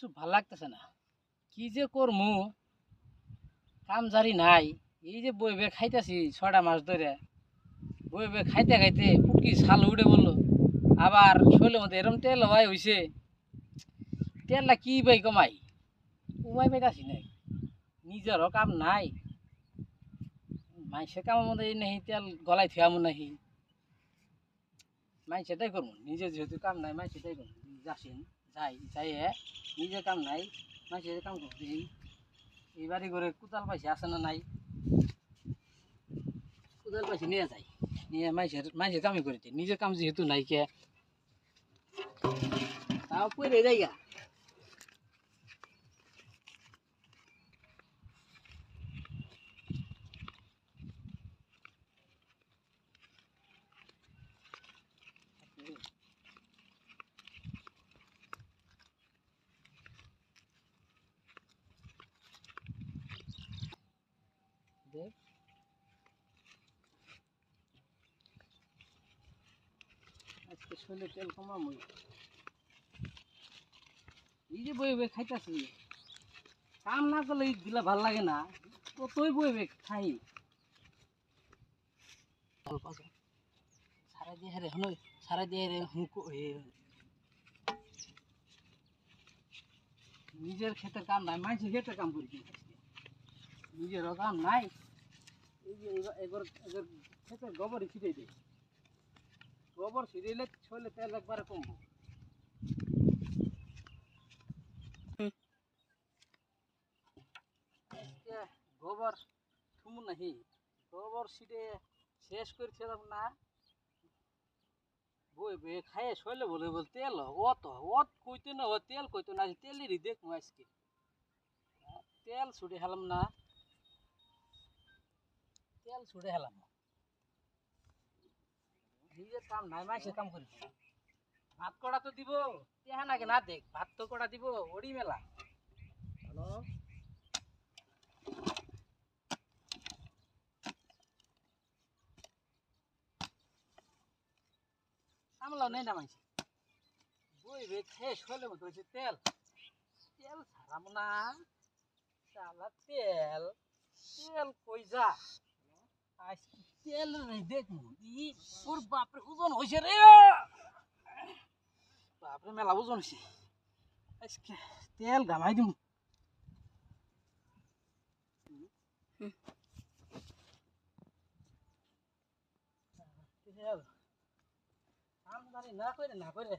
কিচ্ছু ভালো লাগতেছে না। কি যে করমু? কাম জারি নাই। এই যে বই বে খাইতেছি ছটা মাস ধরে বই বে খাইতে খাইতে পুটকি ছাল উঠে বলল, আবার শরীরের মধ্যে এরম তেল হয় হইছে। তেলটা কি বাই কমাই? উমাই পাইতাছি নাই। নিজেরও কাম নাই। মাইসে কামের মধ্যে এই নাহি তেল গলায় থিয়ামু নাহি মাই সেটাই করব নিজে যেহেতু কাম নাই মাই সেটাই করব যাসিন। যাই যাই নিজে কাম নাই সেটা কাম করতে এই বাড়ি করে কোদাল পাইছে, আছে না নাই? কোদাল পাইছে, নিয়ে যাই। নিয়ে মাইসের মাইসের কামই করে নিজের কাম যেহেতু নাই কে। তাও পরে যাইগা। দেখ আজকে তেল বই বই খাইতেছি, কাম না করলে দিলে ভালো লাগে না বই খাই। সারা দিয়ে সারা দিয়ে নিজের ক্ষেতের কাম নাই মাইসের ক্ষেতের কাম করি নিজেরও কাম নাই। এই যে এবার এবার এবার ক্ষেতের ছিটাই দিই। গোবর ছিটাইলে ছইলে তেল একবারে কমবো। গোবর থুমু নাহি। গোবর ছিটে শেষ করে ছিলাম না। খাইয়ে শৈলে বলে বল তেল অত অত কইতে না তেল কইতো না তেলেরই দেখব আজকে। তেল ছুটে হেলাম না। তেল ছুটে হেলাম। নিজের কাম নাই মাইসের কাম করি। ভাত কড়া তো দিব তেহা নাকি না দেখ ভাত তো কড়া দিব ওড়ি মেলা। হ্যালো? সামলাও নেই না মাইসে বই বে খেয়ে শোলে মতো হয়েছে তেল। তেল ছাড়াম না। সালা তেল তেল কই যা? তেল রে দেখমু ই, ওর বাপরে ওজন হইছে রে। বাপরে মেলা ওজন আজকে তেল গামাই জানি না করে না করে।